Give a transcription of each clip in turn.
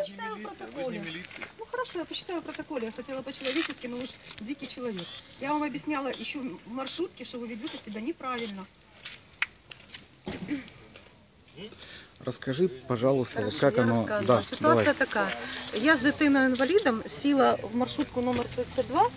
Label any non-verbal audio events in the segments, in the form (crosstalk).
почитаю в протоколе. Ну хорошо, я почитаю в протоколе. Я хотела по-человечески, но уж дикий человек. Я вам объясняла еще в маршрутке, что вы ведете себя неправильно. Расскажи, пожалуйста, вот Хорошо, как я оно... рассказываю. Да, Ситуация давай. така. Я з дитиною-інвалідом сіла в маршрутку номер 32,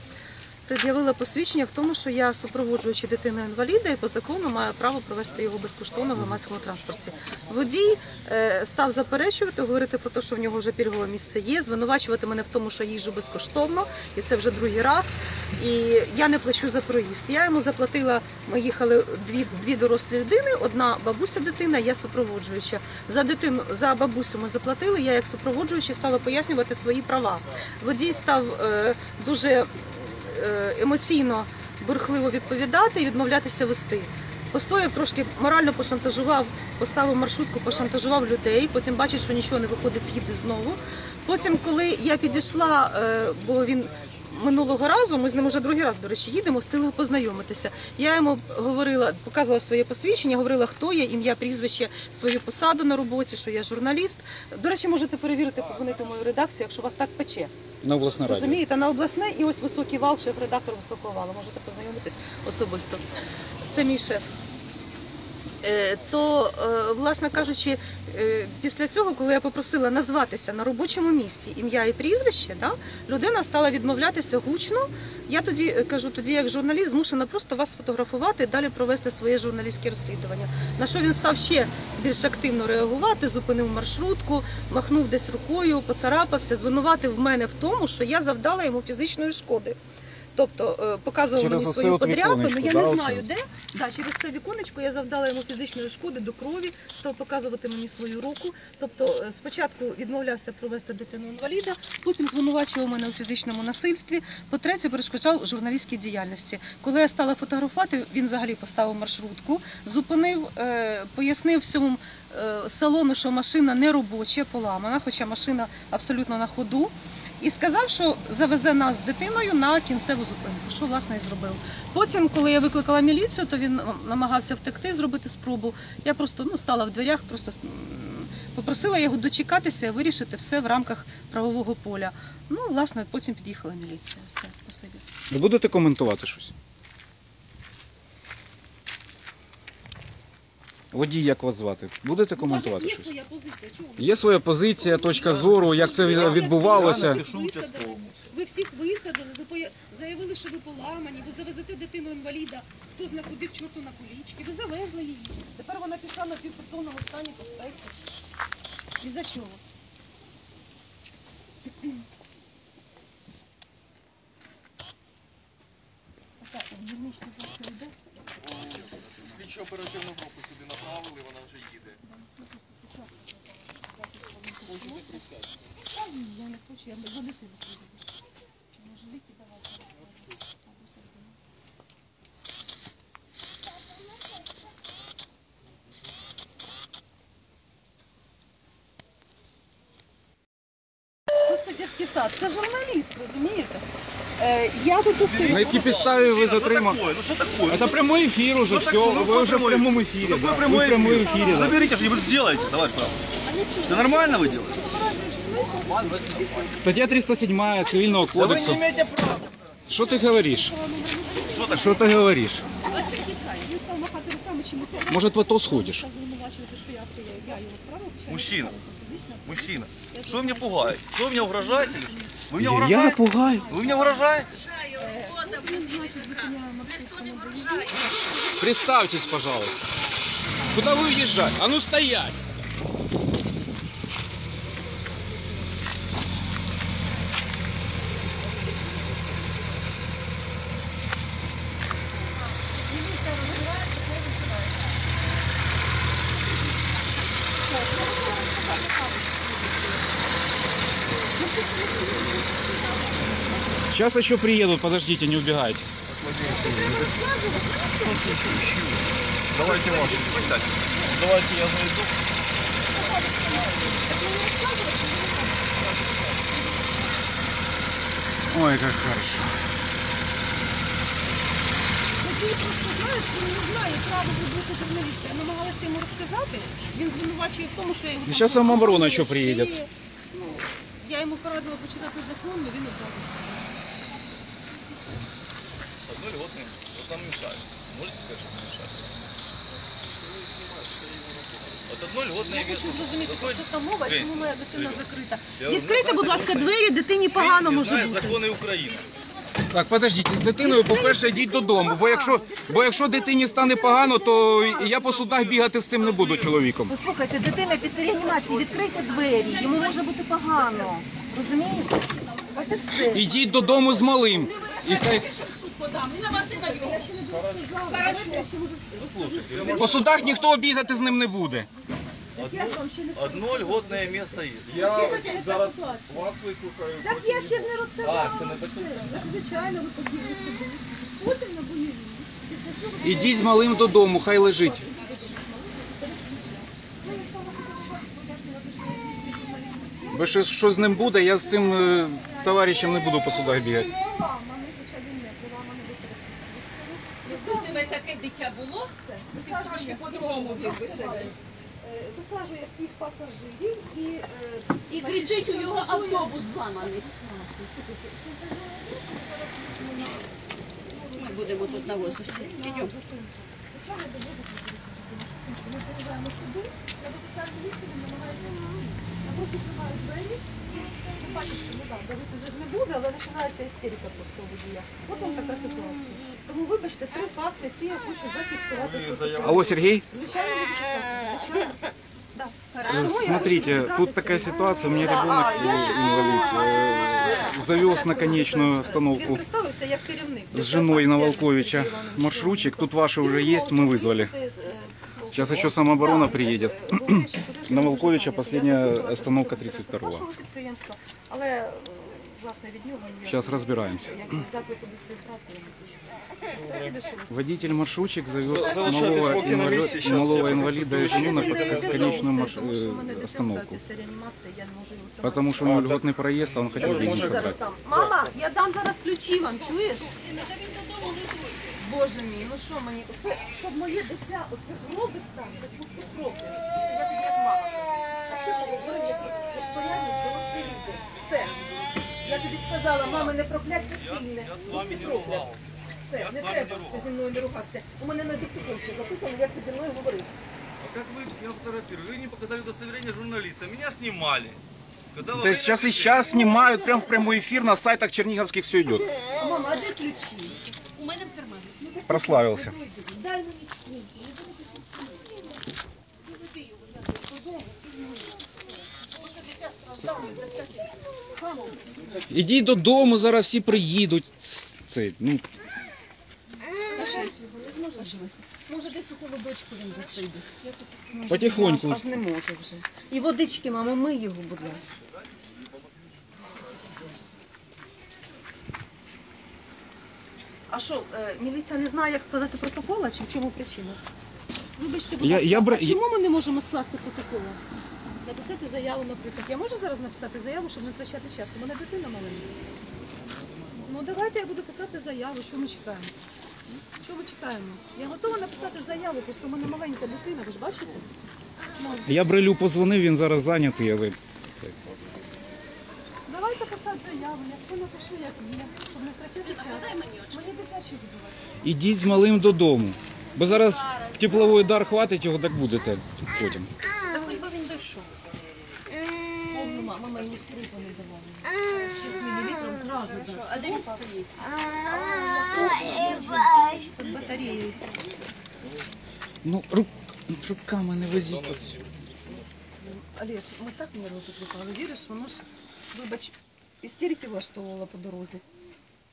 пред'явила посвідчення в тому, що я супроводжуючи дитину-інваліда і по закону маю право провести його безкоштовно в громадському транспорті. Водій е, став заперечувати, говорити про те, що в нього вже пільгове місце є, звинувачувати мене в тому, що їжджу безкоштовно, і це вже другий раз. І я не плачу за проїзд. Я йому заплатила, ми їхали дві, дві дорослі людини, одна бабуся дитина, я супроводжуюча. За дитину, за бабусю ми заплатили, я як супроводжуюча стала пояснювати свої права. Водій став е, дуже емоційно, бурхливо відповідати і відмовлятися вести. Постояв трошки морально пошантажував, поставив маршрутку, пошантажував людей. Потім бачить, що нічого не виходить, їде знову. Потім, коли я підійшла, е, бо він минулого разу, ми з ним вже другий раз, до речі, їдемо, встигли познайомитися. Я йому говорила, показувала своє посвідчення, говорила, хто я, ім'я, прізвище, свою посаду на роботі, що я журналіст. До речі, можете перевірити, позвонити в мою редакцію, якщо вас так пече. На областной радио. Розумієте, на обласне і ось високий вал, шеф-редактор високого валу. Можете познайомитись особисто. Це мій шеф. Е, То, е, власне кажучи, е, після цього, коли я попросила назватися на робочому місці ім'я і прізвище, да, людина стала відмовлятися гучно. Я тоді кажу, тоді як журналіст змушена просто вас сфотографувати і далі провести своє журналістське розслідування. На що він став ще більш активно реагувати, зупинив маршрутку, махнув десь рукою, поцарапався, звинуватив мене в тому, що я завдала йому фізичної шкоди. Тобто е, показував мені свою подряпину, я не знаю де. Да, через це віконечко я завдала йому фізичної шкоди до крові, став показувати мені свою руку. Тобто е, спочатку відмовлявся провести дитину інваліда, потім звинувачував мене у фізичному насильстві. По-третє, перешкоджав журналістській діяльності. Коли я стала фотографувати, він взагалі поставив маршрутку, зупинив, е, пояснив всьому салону, що машина не робоча, поламана, хоча машина абсолютно на ходу. І сказав, що завезе нас з дитиною на кінцеву зупинку, що власне і зробив. Потім, коли я викликала міліцію, то він намагався втекти, зробити спробу. Я просто ну, стала в дверях, просто попросила його дочекатися вирішити все в рамках правового поля. Ну, власне, потім під'їхала міліція. Все, спасибі. Будете коментувати щось? Водій, як вас звати? Будете коментувати є щось? своя позиція. Чого ви? Є своя позиція, точка зору, як це від- відбувалося. Ви всіх висадили, ви поя- заявили, що ви поламані, ви завезете дитину інваліда, хто зна куди чорту на колічки. Ви завезли її. Тепер вона пішла на півпритомному стані по спеці. І за чого? Так, дільничний просто йде. Слідчо оперативну групу сюди направили, вона вже їде. Та ні, я не хочу, я не за дитину буду. Може ліки давати? Або сосину. Тут це дитячий сад, це журналіст, розумієте? Е, я тут усі. На якій підставі ви затримали? Ну що таке? Это прямой эфир уже, Ну, все, так, ну, вы уже в прямой- прямом эфире. Какой да. прямой Вы в прямом эфир? эфире, да. Заберите же, вы сделаете, товарищ прав. Да нормально вы делаете? Статья 307 Цивильного Да вы кодекса. не имеете права. Что ты говоришь? Что так? Что ты говоришь? Він став махати руками чимось. Может, в АТО сходишь? Звинувачувати, що я це я його вправо, хоча я Мужчина. вправо, фізично. Мужчина, что вы меня пугаете? Что вы меня угрожаете или что? Вы меня Я угрожаете? пугаю. Вы меня угрожаете? Він, значить, зупиняє маршрутку на доїзді. Представьтесь, пожалуйста. Куда вы уезжать? А ну стоять! Сейчас еще приедут, подождите, не убегайте. Давайте ваши. Давайте я зайду. Ой, как хорошо. Водій просто, знаєш, він не знає право бути журналістом. Я намагалася йому розказати. Він звинувачує в тому, що я його... Ну, щас самооборона ще приїде. Ну, йому порадила почитати закон, але він образився. Одно льготное, вот нам мешает. Можете сказать, что мешает? Вот одно льготное Я хочу зрозуміти, про що там мова, чому моя дитина закрита. Відкрийте, будь ласка, двері, дитині погано може знає бути. закони України. Так, подождіть, з дитиною, по-перше, йдіть додому, бо якщо, бо якщо дитині стане погано, то я по судах бігати з цим не буду чоловіком. Послухайте, дитина після реанімації, відкрийте двері, йому може бути погано. Розумієте? От і все. Ідіть додому з малим. І хай... По судах ніхто бігати з ним не буде. Одно, льготное место есть. Я зараз вас вислухаю. Так я ще не розказала. А, це не. Звичайно, ви Ідіть з малим додому, хай лежить. Бо що, що з ним буде, я з цим е, товаришем не буду по судах бігати. Слухайте, таке дитя було, всім трошки по-другому вів висаджує всіх пасажирів і... І кричить, у нього автобус зламаний. Ми будемо тут на воздусі. Ідемо Давити вже ж не буде, але починається істерика просто у водія. От вам така ситуація. Тому вибачте, три факти, ці я хочу зафіксувати. Ви тут. заявили. Алло, Сергей? Звичайно, буду писати. Що? Да. Э, Тому я хочу Смотрите, тут розібратися. такая ситуация, у меня ребенок э, инвалид, э, завез на конечную Він остановку представився як керівник. с женой на Волковича маршрутчик, тут ваши уже есть, мы вызвали. Сейчас еще самооборона приедет. (clears throat) На Волковича последняя остановка 32-го. Але е, власне від нього Сейчас разбираемся. Як заклику до співпраці я не хочу. Спасибі, що ви Водитель маршрутчик завез малого, инвали- малого инвалида и жену на конечную мене э, остановку. Потому что у него льготный проезд, а он хотел зараз собрать. Мама, я дам зараз ключі вам, чуєш? Боже мій, ну що мені? Оце, щоб моє дитя оце робить там, так хто робить? Я тобі як мама. А що ти говорив, як як дорослі люди? Все. Я тобі сказала, мами, не прокляття сильне. я Ну, вами не ругался. Все, Я з не вами треба, не ти зі мною не рухався. У мене на диктофон ще записано, як ти зі мною говорив. А как вы меня фотографировали? Вы не показали удостоверение журналиста. Меня снимали. Когда во Да время сейчас и движения- сейчас снимают, прям в прямой эфир, на сайтах черниговских все идет. Мама, а де ключі? У мене в кармані. Прославился. Дай мені ключі. Я буду ключі. Доведи його, я додому. Оце дитя страждало за всяких хамов. Ідіть додому, зараз всі приїдуть. Це, ну, Може, десь у холодочку він досидить. Потихоньку. Аж не може вже. І водички, мамо, мий його, будь ласка. А що, е, міліція не знає, як складати протокола, чи в чому причина? Вибачте, будь Я- ласка, я бра- а чому ми не можемо скласти протокола? Написати заяву, наприклад. Я можу зараз написати заяву, щоб не втрачати час? У мене дитина маленька. Ну давайте я буду писати заяву, що ми чекаємо. Що ми чекаємо? Я готова написати заяву, просто в мене маленька дитина, ви ж бачите? Я Брилю позвонив, він зараз зайнятий, але це. давайте писати заяву, я все напишу, як є, щоб не втрачати час. Мені дитячі відбувати. Ідіть з малим додому. Бо зараз тепловий удар хватить, його так будете потім. Мама мені срупу не давала. 6 мл зразу дав. А де він стоїть? Під батареєю. Ну, рук, руками не везіть. Олесь, ми так нерви тут лупали. Віриш, воно ж, вибач, істерики влаштовувала по дорозі.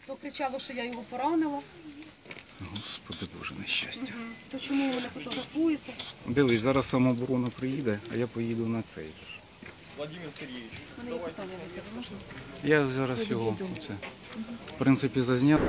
То кричало, що я його поранила. Господи Боже, нещастя. То чому ви не фотографуєте? Дивись, зараз самооборона приїде, а я поїду на цей. Владимир Сергійович, давайте. Я зараз його це, в принципі, зазняв.